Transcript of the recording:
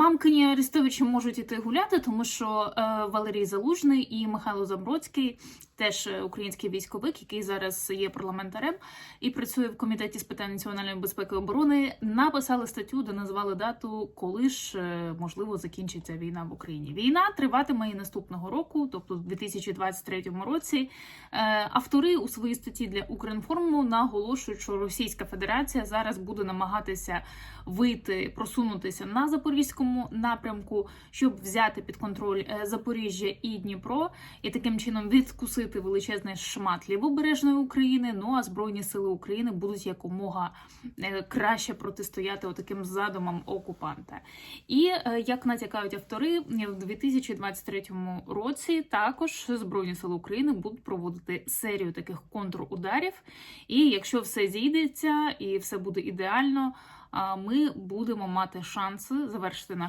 мамкині Арестовичі можуть іти гуляти, тому що е, Валерій Залужний і Михайло Забродський, теж е, український військовик, який зараз є парламентарем і працює в комітеті з питань національної безпеки і оборони, написали статтю, де назвали дату, коли ж е, можливо закінчиться війна в Україні. Війна триватиме і наступного року, тобто в 2023 році. Автори у своїй статті для Укрінформу наголошують, що Російська Федерація зараз буде намагатися вийти, просунутися на запорізькому напрямку, щоб взяти під контроль е, Запоріжжя і Дніпро, і таким чином відкусити величезний шмат лівобережної України. Ну а збройні сили України будуть якомога е, краще протистояти отаким задумам окупанта. І е, як натякають автори, в 2023 році також збройні сили України будуть проводити серію таких контрударів. І якщо все зійдеться і все буде ідеально, ми будемо мати шанси завершити наш.